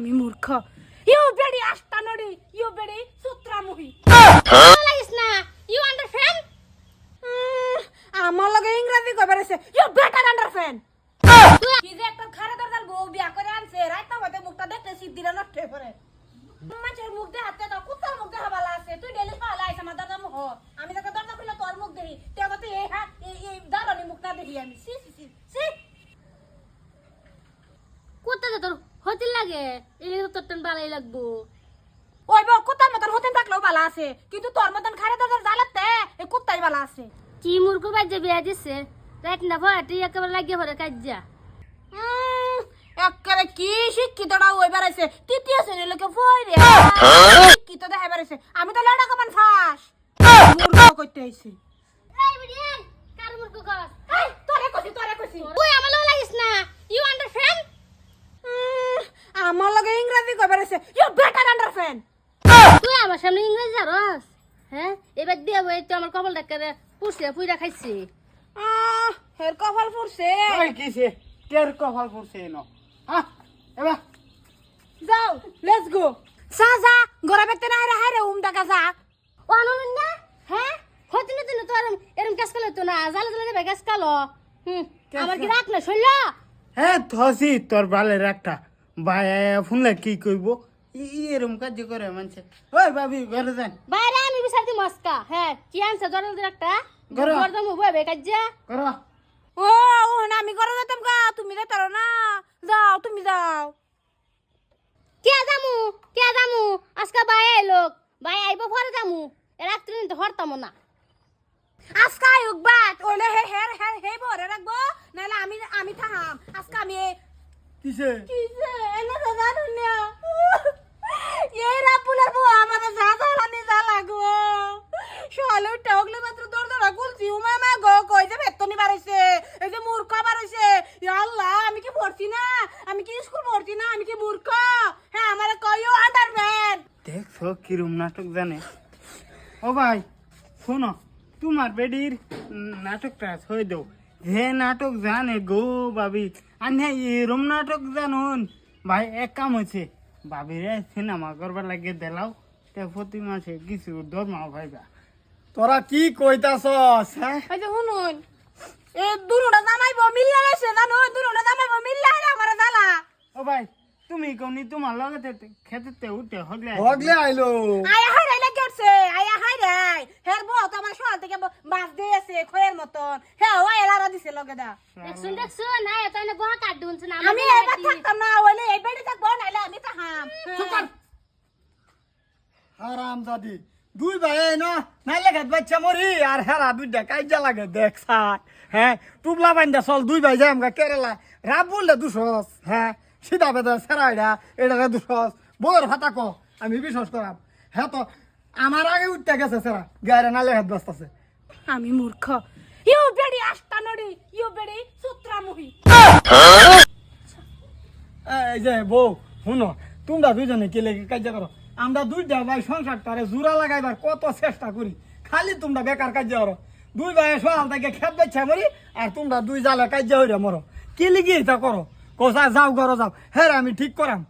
আমি মূর্খ। ইউ বেডি আস্তানড়ি ইউ বেডি সূত্রামুহি লাগিস না ইউ আন্ডারস্ট্যান্ড আমার লগে ইংরেজি কইবার আছে ইউ বেটার আন্ডারস্ট্যান্ড কি যে একটা খারে দরজার বউ বিয়া করে আনছে রাইতা হইতে মুখটা দেখতে সিদ্ধিরা নষ্ট হয়ে পড়ে। মাছের মুখ দিয়ে হাতে দাও কুত্তার মুখ দিয়ে হাবালা আছে তুই ডেলি খাওয়ালা আইস আমার দরজা মুখ আমি তোকে দরজা খুলে তোর মুখ দেখি তুই আমাকে এই হাত এই এই দাঁড়ানি মুখটা দেখি আমি সি সি সি সি কোথাতে তোর হতে লাগে? এই তোর টন বালাই লাগবো। ওই বউ কুত্তার মতন হতেন থাকলেও বালা আছে কিন্তু তোর মতন খারে দরজার জ্বালাতে এই কুত্তাই বালা আছে। কি মূর্খ বাজ্যে বিয়া দিছে? রাত না ভয় একেবারে লাগিয়ে ভরে উম, একেবারে কি শিক্ষিতটা ওই বেড়াইছে? তৃতীয় শ্রেণির লোকে বই রে। শিক্ষিত দেখা বেড়াইছে। আমি তো লড়া কমান ফাঁস। মূর্খ করতে আইছি। তোরে কইছি তোরে কইছি। তুই আমার লাগিস না ইউ আন্ডারস্ট্যান্ড উম, আমার লগে ইংরেজি কই বেড়াইছে ইউ আন্ডারস্ট্যান্ড তুই আমার সামনে ইংরেজি জারস হ্যাঁ? এবার দিয়ে বই তো আমার কপাল ডাক্তারে পুষে পুইরা খাইছি। আহ হের কপাল ফুরছে ওই কিসে টের কপাল এনো। হ্যাঁ এবার। যাও লেটস গো সা যা বেতে না রে হাইরে উম ডাকা যা। ও আনন্দ না। হ্যাঁ? হতে না তুই তো এরম এরম কাজ করলে তো না। জালে জালে দেবে কাজ কালো হুম আমার কি রাখ না শৈল? হ্যাঁ ধসি তোর বালের একটা। ভাই ফোনলে কি কইব? এরম কাজ করে মানছে ওই ভাবি ঘরে যান। বাইরে আমি মস্কা হ্যাঁ কি আনছে জরল একটা? গরম। গরদম বইবে কাজ্যা করো ও ও না আমি গড়া যেতাম গা তুমি না। যাও তুমি যাও। কে জামু আজকে বাই আইলো বাই আইবো জামু এ রাত্রি তো হরতাম না। আজকা আয়ুক বাট ওলে হে হের হের হে বরে রাখব নাহলে আমি আমি থাহাম। আজকা আমি কিসে? কিসে? এনে জানো না এই রাপুলের বউ আমাদের যা জ্বালানি যা লাগো সকালে উঠে ওগলে মাত্র দরজাটা খুলছি উমা মা গো কই যে বেতনি বাড়াইছে এই যে মূর্খ বাড়াইছে ইয়া আল্লাহ আমি কি পড়ছি না আমি না? আমি কি মূর্খ? হ্যাঁ আমার কইও আন্ডারম্যান দেখছ কিরম নাটক জানে? ও ভাই শোনো তোমার বেডির নাটকটা হয়ে দাও। যে নাটক জানে গো ভাবি আর হ্যাঁ এরম নাটক জানুন। ভাই এক কাম হয়েছে ভাবিরে সিনেমা করবার লাগে দেলাও। তে প্রতি মাসে কিছু দরমা ভাইবা তোরা কি কইতাছস হ্যাঁ? এই যে শুনুন এ দুনুটা জামাইবো মিল্লা গেছে জানো দুনুটা জামাইবো মিল্লা হলে আমার জ্বালা ও ভাই তুমি কোনি তোমার লগতে খেতে উঠে হগলে হগলে আইলো। আয়া হাই রাই লাগছে আয়া হাই রাই হের বউ তো আমার সকাল থেকে বাস দিয়ে আছে খয়ের মতন। হে ও এলারা দিছে লগে দা। দেখছুন দেখছুন না এত এনে বহা কাট দুনছ না আমি এবার থাকতাম না ওইলে এই বেড়ে থাকব নাইলে আমি তো তাহাম হারাম দাদি দুই ভাই না নাই লেখাত বাচ্চা মরি আর হেরা দুইটা কাইজা লাগে দেখ হ্যাঁ টুবলা বাইন্দা চল দুই ভাই যাই আমরা কেরালা রাব বললে দুশস হ্যাঁ। সিধা বেদা সেরাইডা এটা দুশস বউর ভাতা ক আমি বিশ্বাস করাম। হ্যাঁ তো আমার আগে উঠতে গেছে সেরা গায়ে না লেখাত ব্যস্ত আছে। আমি মূর্খ। ইউ বেড়ি আস্তানড়ি ইউ বেড়ি সূত্রামুহি এই যে বউ শুনো তোমরা দুইজনে কে লেগে কাজ করো? আমরা দুইটা ভাই সংসার তারে জোড়া লাগাইবার কত চেষ্টা করি। খালি তোমরা বেকার কাজ করো। দুই ভাই সকাল থেকে খেত বেছে মরি আর তোমরা দুই জালে কাজ হইরে মরো। কে লিগে এটা করো? কোসা যাও করো যাও। হ্যাঁ আমি ঠিক করাম।